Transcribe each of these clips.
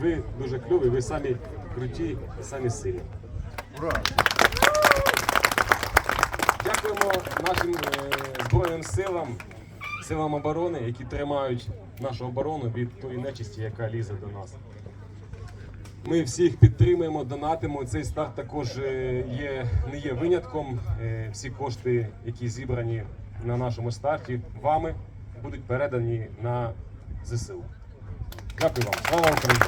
Ви дуже кльові, ви самі круті, самі сильні. Ура! Дякуємо нашим е, Збройним силам, силам оборони, які тримають нашу оборону від тої нечисті, яка лізе до нас. Ми всіх підтримуємо, донатимо. Цей старт також е, є, не є винятком. Е, Всі кошти, які зібрані на нашому старті, вами будуть передані на ЗСУ. Дякую вам. Слава Україні!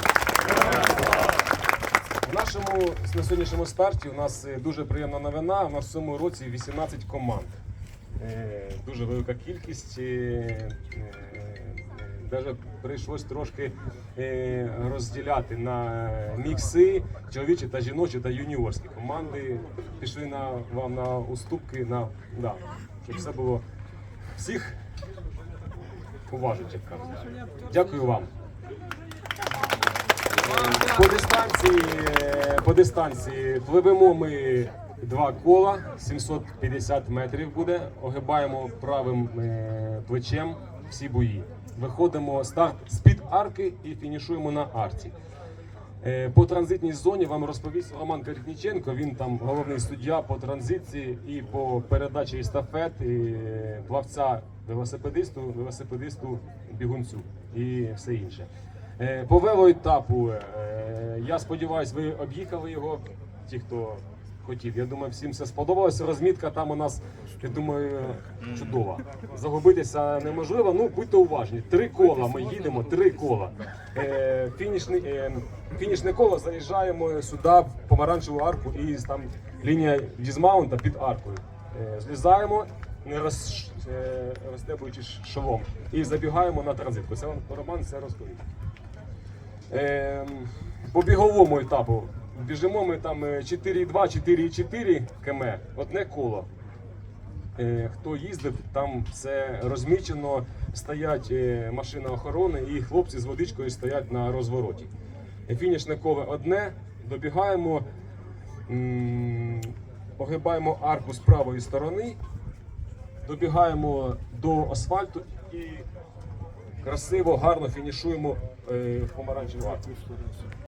В нашому на сьогоднішньому старті у нас е, дуже приємна новина. У нас в цьому році 18 команд. Е, Дуже велика кількість. Навіть прийшлось трошки е, розділяти на мікси чоловічі та жіночі та юніорські команди. Пішли на вам на уступки, на да, щоб все було всіх кажуть. Дякую вам. По дистанції, по дистанції пливемо ми два кола, 750 метрів буде. Огибаємо правим е, плечем всі бої. Виходимо старт з-під арки і фінішуємо на арці. Е, По транзитній зоні вам розповість Роман Карітніченко. Він там головний суддя по транзиції і по передачі естафет і е, плавця велосипедисту, велосипедисту бігунцю і все інше. Е, По велоетапу, е, я сподіваюся, ви об'їхали його, ті, хто хотів. Я думаю, всім все сподобалося. Розмітка там у нас, я думаю, чудова. Загубитися неможливо. Ну, будьте уважні. Три кола ми їдемо, три кола. Е, фінішний, е, фінішне коло заїжджаємо сюди, в помаранчеву арку, і там лінія дізмаунта під аркою. Злізаємо, не роз, е, шолом, і забігаємо на транзитку. Це вам Роман все розповів. Ем, по біговому етапу біжимо ми там е, 4,2, 4,4 км, одне коло. Е, Хто їздив, там все розмічено, стоять е, машина охорони і хлопці з водичкою стоять на розвороті. Е, Фінішне коло одне, добігаємо, м, огибаємо арку з правої сторони, добігаємо до асфальту і красиво, гарно фінішуємо е, в арку.